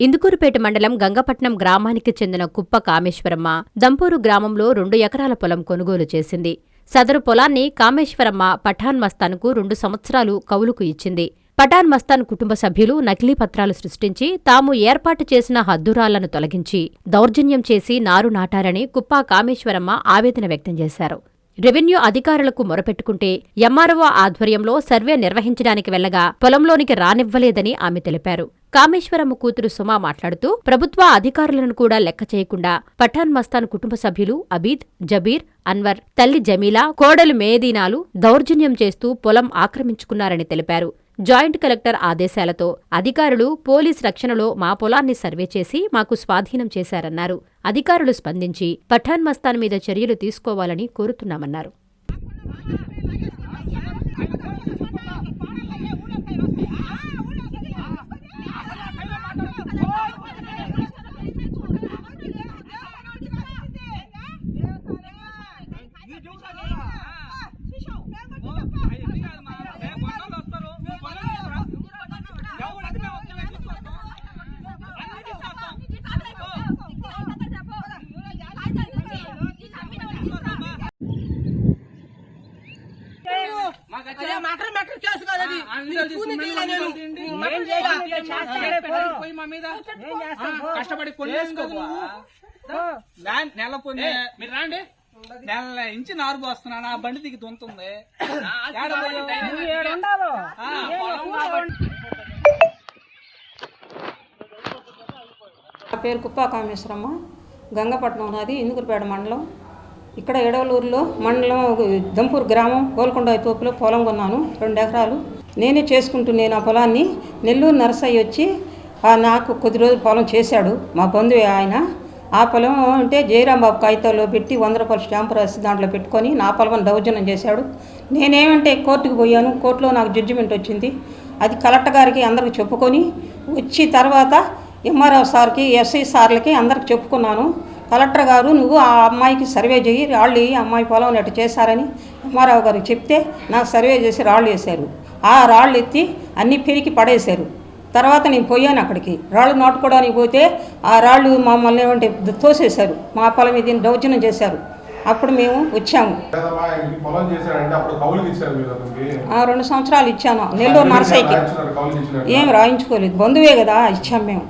ఇందుకూరుపేట మండలం గంగపట్నం గ్రామానికి చెందిన కుప్ప కామేశ్వరమ్మ దంపూరు గ్రామంలో రెండు ఎకరాల పొలం కొనుగోలు చేసింది. సదరు పొలాన్ని కామేశ్వరమ్మ పఠాన్ మస్తాన్కు రెండు సంవత్సరాలు కౌలుకు ఇచ్చింది. పఠాన్ మస్తాన్ కుటుంబ సభ్యులు నకిలీ పత్రాలు సృష్టించి తాము ఏర్పాటు చేసిన హద్దురాళ్ళను తొలగించి దౌర్జన్యం చేసి నారు నాటారని కుప్ప కామేశ్వరమ్మ ఆవేదన వ్యక్తం చేశారు. రెవెన్యూ అధికారులకు మొరపెట్టుకుంటే ఎంఆర్ఓ ఆధ్వర్యంలో సర్వే నిర్వహించడానికి వెళ్ళగా పొలంలోనికి రానివ్వలేదని ఆమె తెలిపారు. కామేశ్వరమ్మ కూతురు సుమా మాట్లాడుతూ ప్రభుత్వ అధికారులను కూడా లెక్క చేయకుండా పఠాన్ మస్తాన్ కుటుంబ సభ్యులు అబీద్ జబీర్ అన్వర్ తల్లి జమీలా కోడలు మేదీనాలు దౌర్జన్యం చేస్తూ పొలం ఆక్రమించుకున్నారని తెలిపారు జాయింట్ కలెక్టర్ ఆదేశాలతో అధికారులు పోలీస్ రక్షణలో మా పొలాన్ని సర్వే చేసి మాకు స్వాధీనం చేశారన్నారు అధికారులు స్పందించి పఠాన్ మస్తాన్ మీద చర్యలు తీసుకోవాలని కోరుతున్నామన్నారు మటర్ మటర్ కేసు కాదు పోయి మా మీద. కష్టపడి కొనేసుకో నెల పొంది. మీరు రాండి. నెల ఇంచి నారు పోస్తున్నాను. ఆ బండి దిగి దుంతుంది. నా పేరు కుప్పా కామేశ్వరమ్మ గంగపట్నం నాది ఇందుకురిపేట మండలం. ఇక్కడ ఎడవలూరులో మండలం దంపూర్ గ్రామం గోల్కొండ తోపులో పొలం కొన్నాను రెండు ఎకరాలు. నేనే చేసుకుంటున్నాను ఆ పొలాన్ని. నెల్లూరు నరసయ్య వచ్చి నాకు కొద్ది రోజులు పొలం చేశాడు మా బంధువు ఆయన. ఆ పొలం అంటే జయరాంబాబు కాగితాల్లో పెట్టి వంద రూపాయల స్టాంపు రాసి దాంట్లో పెట్టుకొని నా పొలం దౌర్జన్యం చేశాడు. నేనేమంటే కోర్టుకు పోయాను కోర్టులో నాకు జడ్జిమెంట్ వచ్చింది. అది కలెక్టర్ గారికి అందరికి చెప్పుకొని వచ్చి తర్వాత ఎంఆర్ఓ సార్కి ఎస్ఐ సార్లకి అందరికి చెప్పుకున్నాను. కలెక్టర్ గారు నువ్వు ఆ అమ్మాయికి సర్వే చేయి రాళ్ళు వేయి, అమ్మాయి పొలం ఎట్టు చేశారని ఎంఆర్ఓ గారికి చెప్తే నాకు సర్వే చేసి రాళ్ళు వేశారు. ఆ రాళ్ళు ఎత్తి అన్ని పెరికి పడేశారు. తర్వాత నేను పోయాను అక్కడికి. రాళ్ళు నాటుకోవడానికి పోతే ఆ రాళ్ళు మమ్మల్ని ఏమంటే తోసేశారు. మా పొలం ఇది దౌర్జన్యం చేశారు. అప్పుడు మేము వచ్చాము. రెండు సంవత్సరాలు ఇచ్చాను. నెల్లూరు ఇచ్చినారు ఏం రాయించుకోలేదు. బంధువే కదా ఇచ్చాం మేము.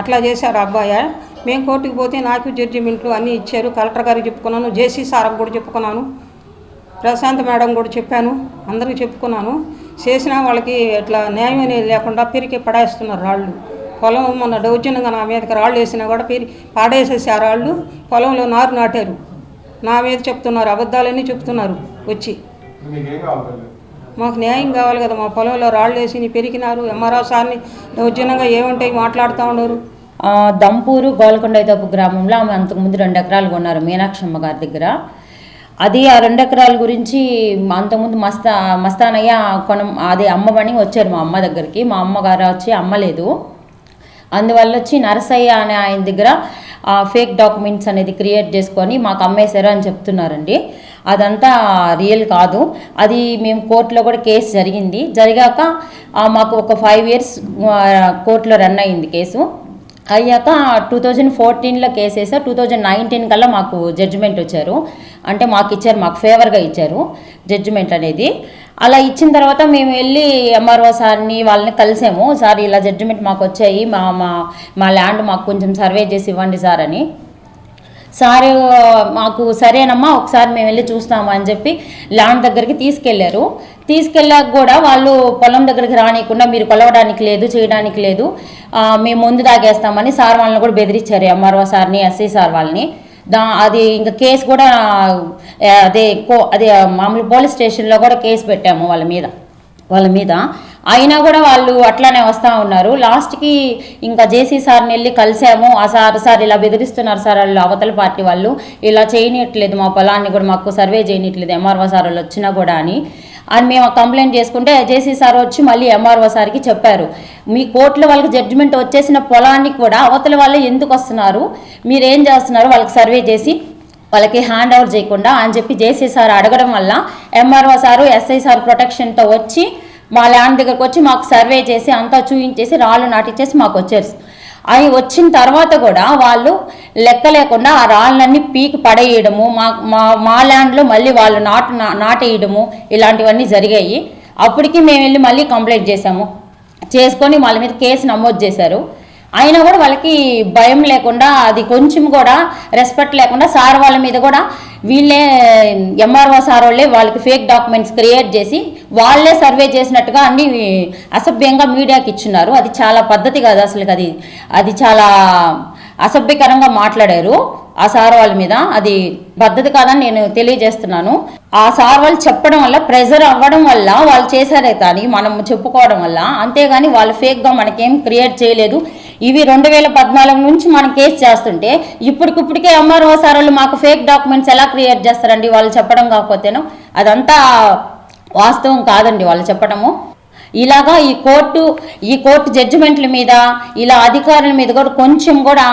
అట్లా చేశారు అబ్బాయి. మేము కోర్టుకు పోతే నాకు జడ్జిమెంట్లు అన్నీ ఇచ్చారు. కలెక్టర్ గారికి చెప్పుకున్నాను. జేసీ సార్కి కూడా చెప్పుకున్నాను. ప్రశాంత్ మేడం కూడా చెప్పాను. అందరికీ చెప్పుకున్నాను. చేసినా వాళ్ళకి ఇట్లా న్యాయం అనేది లేకుండా పెరిగి పడేస్తున్నారు రాళ్ళు. పొలం మొన్న దౌర్జన్యంగా నా మీదకి రాళ్ళు వేసినా కూడా పెరి పాడేసేసి ఆ రాళ్ళు. పొలంలో నారు నాటారు. నా మీద చెప్తున్నారు. అబద్ధాలన్నీ చెప్తున్నారు వచ్చి. మీకేం న్యాయం కావాలి కదా. మా పొలంలో రాళ్ళు వేసి పెరిగినారు. ఎంఆర్ఓ సార్ని దౌర్జన్యంగా ఏమంటాయి మాట్లాడుతూ ఉన్నారు ఆ, దంపూరు గోల్కొండైతోపు గ్రామంలో ఆమె అంతకుముందు రెండు ఎకరాలు కొన్నారు మీనాక్షమ్మ గారి దగ్గర. అది ఆ రెండు ఎకరాల గురించి అంతకుముందు మస్తా మస్తానయ్య కొన అది అమ్మబని వచ్చారు మా అమ్మ దగ్గరికి. మా అమ్మగారు వచ్చి అమ్మలేదు అందువల్ల వచ్చి నరసయ్య అనే ఆయన దగ్గర ఫేక్ డాక్యుమెంట్స్ అనేది క్రియేట్ చేసుకొని మాకు అమ్మేశారు అని చెప్తున్నారండి. అదంతా రియల్ కాదు. అది మేము కోర్టులో కూడా కేసు జరిగింది. జరిగాక మాకు ఒక ఫైవ్ ఇయర్స్ కోర్టులో రన్ అయింది కేసు. అయ్యాక టూ థౌజండ్ ఫోర్టీన్లో కేసు టూ థౌజండ్ నైన్టీన్ కల్లా మాకు జడ్జిమెంట్ వచ్చారు. అంటే మాకు ఇచ్చారు మాకు ఫేవర్గా ఇచ్చారు జడ్జిమెంట్ అనేది. అలా ఇచ్చిన తర్వాత మేము వెళ్ళి ఎంఆర్ఓ సార్ని వాళ్ళని కలిసాము. సార్ ఇలా జడ్జిమెంట్ మాకు వచ్చాయి. మా మా మా ల్యాండ్ మాకు కొంచెం సర్వే చేసి ఇవ్వండి సార్ అని. సార్ మాకు సరేనమ్మా ఒకసారి మేము వెళ్ళి చూస్తాము అని చెప్పి ల్యాండ్ దగ్గరికి తీసుకెళ్ళారు. తీసుకెళ్ళాక కూడా వాళ్ళు పొలం దగ్గరికి రానియకుండా మీరు కొలవడానికి లేదు చేయడానికి లేదు మేము ముందు తాగేస్తామని సార్ వాళ్ళని కూడా బెదిరించారు ఎంఆర్ఓ సార్ని ఎస్ఐ సార్ వాళ్ళని. దా అది ఇంకా కేసు కూడా అదే కో అదే మామూలు పోలీస్ స్టేషన్లో కూడా కేసు పెట్టాము వాళ్ళ మీద వాళ్ళ మీద. అయినా కూడా వాళ్ళు అట్లానే వస్తూ ఉన్నారు. లాస్ట్కి ఇంకా జేసీ సార్ని వెళ్ళి కలిసాము. ఆ సార్ సార్ ఇలా బెదిరిస్తున్నారు సార్ వాళ్ళు అవతల పార్టీ వాళ్ళు. ఇలా చేయనట్లేదు మా పొలాన్ని కూడా మాకు సర్వే చేయనట్లేదు ఎంఆర్ఓ సార్ వాళ్ళు వచ్చినా కూడా అని. అని మేము కంప్లైంట్ చేసుకుంటే జేసీ సార్ వచ్చి మళ్ళీ ఎంఆర్ఓ సార్కి చెప్పారు. మీ కోర్టులో వాళ్ళకి జడ్జిమెంట్ వచ్చేసిన పొలాన్ని కూడా అవతల వాళ్ళు ఎందుకు వస్తున్నారు? మీరేం చేస్తున్నారు? వాళ్ళకి సర్వే చేసి వాళ్ళకి హ్యాండ్ ఓవర్ చేయకుండా అని చెప్పి జేసీ సార్ అడగడం వల్ల M R O sir S I sir ప్రొటెక్షన్తో వచ్చి మా ల్యాండ్ దగ్గరకు వచ్చి మాకు సర్వే చేసి అంతా చూయించేసి రాళ్ళు నాటించేసి మాకు వచ్చారు. అవి వచ్చిన తర్వాత కూడా వాళ్ళు లెక్క లేకుండా ఆ రాళ్ళన్నీ పీకి పడేయడము మా మా మా ల్యాండ్లో మళ్ళీ వాళ్ళు నాటు నాటేయడము ఇలాంటివన్నీ జరిగాయి. అప్పటికి మేము వెళ్ళి మళ్ళీ కంప్లైంట్ చేసాము చేసుకొని వాళ్ళ మీద కేసు నమోదు చేశారు. అయినా కూడా వాళ్ళకి భయం లేకుండా అది కొంచెం కూడా రెస్పెక్ట్ లేకుండా సార్ వాళ్ళ మీద కూడా వీళ్ళే ఎంఆర్ఓ సార్ వాళ్ళే వాళ్ళకి ఫేక్ డాక్యుమెంట్స్ క్రియేట్ చేసి వాళ్ళే సర్వే చేసినట్టుగా అన్ని అసభ్యంగా మీడియాకి ఇచ్చున్నారు అది చాలా పద్ధతి కాదు అసలు అది. అది చాలా అసభ్యకరంగా మాట్లాడారు ఆ సార్ వాళ్ళ మీద. అది పద్ధతి కాదని నేను తెలియజేస్తున్నాను. ఆ సార్ వాళ్ళు చెప్పడం వల్ల ప్రెజర్ అవ్వడం వల్ల వాళ్ళు చేశారే కానీ మనం చెప్పుకోవడం వల్ల అంతేగాని వాళ్ళు ఫేక్గా మనకేం క్రియేట్ చేయలేదు. ఇవి రెండు వేల పద్నాలుగు నుంచి మనం కేసు చేస్తుంటే ఇప్పటికిప్పటికే ఎంఆర్ఓ సార్ వాళ్ళు మాకు ఫేక్ డాక్యుమెంట్స్ ఎలా క్రియేట్ చేస్తారండి వాళ్ళు చెప్పడం కాకపోతేను? అదంతా వాస్తవం కాదండి వాళ్ళు చెప్పడము ఇలాగా ఈ కోర్టు ఈ కోర్టు జడ్జిమెంట్ల మీద ఇలా అధికారుల మీద కూడా కొంచెం కూడా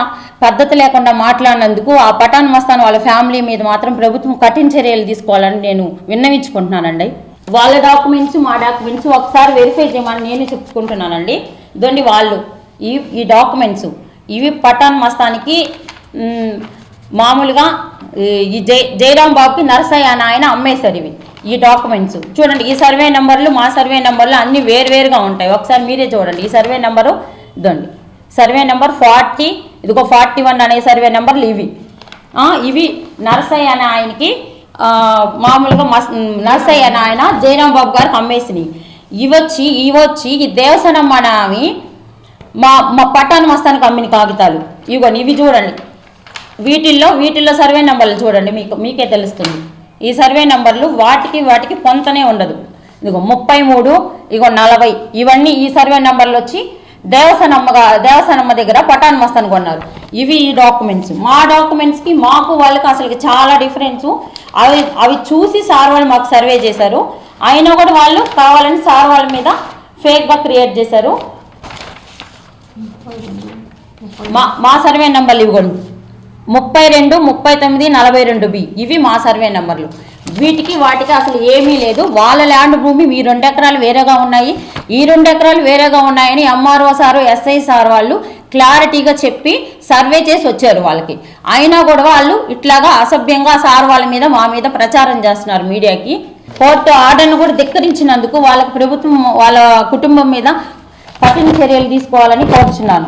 పద్ధతి లేకుండా మాట్లాడినందుకు ఆ పఠాన్ మస్తాన్ వాళ్ళ ఫ్యామిలీ మీద మాత్రం ప్రభుత్వం కఠిన చర్యలు తీసుకోవాలని నేను విన్నవించుకుంటున్నానండి. వాళ్ళ డాక్యుమెంట్స్ మా డాక్యుమెంట్స్ ఒకసారి వెరిఫై చేయమని నేను చెప్పుకుంటున్నానండి. ఇదండి వాళ్ళు. ఈ ఈ డాక్యుమెంట్స్ ఇవి పఠాన్ మస్తానికి మామూలుగా ఈ- జై జయరాం బాబుకి నరసయ్య అని ఆయన అమ్మేశారు ఇవి ఈ డాక్యుమెంట్స్ చూడండి ఈ సర్వే నెంబర్లు మా సర్వే నెంబర్లు అన్నీ వేరువేరుగా ఉంటాయి. ఒకసారి మీరే చూడండి ఈ సర్వే నెంబరు ఇదండి. సర్వే నెంబర్ ఫార్టీ ఇదిగో ఫార్టీ వన్ అనే సర్వే నెంబర్లు ఇవి. ఇవి నరసయ్య అనే ఆయనకి మామూలుగా మస్ నరసయ్య అనే ఆయన జయరాం బాబు గారికి అమ్మేసినాయి ఇవొచ్చి ఇవొచ్చి ఇవి వచ్చి ఈ దేవసనమ్మ అని మా మా పటాన్ మస్తానికి అమ్మిన కాగితాలు. ఇవ్వండి ఇవి చూడండి. వీటిల్లో వీటిల్లో సర్వే నెంబర్లు చూడండి. మీకు మీకే తెలుస్తుంది. ఈ సర్వే నెంబర్లు వాటికి వాటికి పొంతనే ఉండదు. ఇదిగో ముప్పై మూడు ఇగో నలభై. ఇవన్నీ ఈ సర్వే నెంబర్లు వచ్చి దేవసనమ్మగా దేవసనమ్మ దగ్గర పటాన్ మస్తాన్ కొన్నారు. ఇవి ఈ డాక్యుమెంట్స్. మా డాక్యుమెంట్స్కి మాకు వాళ్ళకి అసలు చాలా డిఫరెన్స్. అవి అవి చూసి సార్ వాళ్ళు మాకు సర్వే చేశారు. అయినా కూడా వాళ్ళు కావాలని సార్ వాళ్ళ మీద ఫేక్గా క్రియేట్ చేశారు. మా మా సర్వే నెంబర్లు ఇవ్వండి. ముప్పై రెండు ముప్పై తొమ్మిది నలభై రెండు బి. ఇవి మా సర్వే నెంబర్లు. వీటికి వాటికి అసలు ఏమీ లేదు. వాళ్ళ ల్యాండ్ భూమి ఈ రెండు ఎకరాలు వేరేగా ఉన్నాయి. ఈ రెండు ఎకరాలు వేరేగా ఉన్నాయని ఎంఆర్ఓ సారు ఎస్ఐ సార్ వాళ్ళు క్లారిటీగా చెప్పి సర్వే చేసి వచ్చారు వాళ్ళకి. అయినా కూడా వాళ్ళు ఇట్లాగా అసభ్యంగా సార్ వాళ్ళ మీద మా మీద ప్రచారం చేస్తున్నారు మీడియాకి. కోర్టు ఆర్డర్ను కూడా ధిక్కరించినందుకు వాళ్ళకి ప్రభుత్వం వాళ్ళ కుటుంబం మీద కఠిన చర్యలు తీసుకోవాలని కోరుచున్నాను.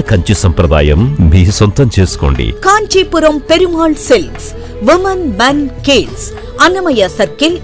కంచి సంప్రదాయం మీ సొంతం చేసుకోండి. Kanchipuram Perumal silks women men kids Annamayya circle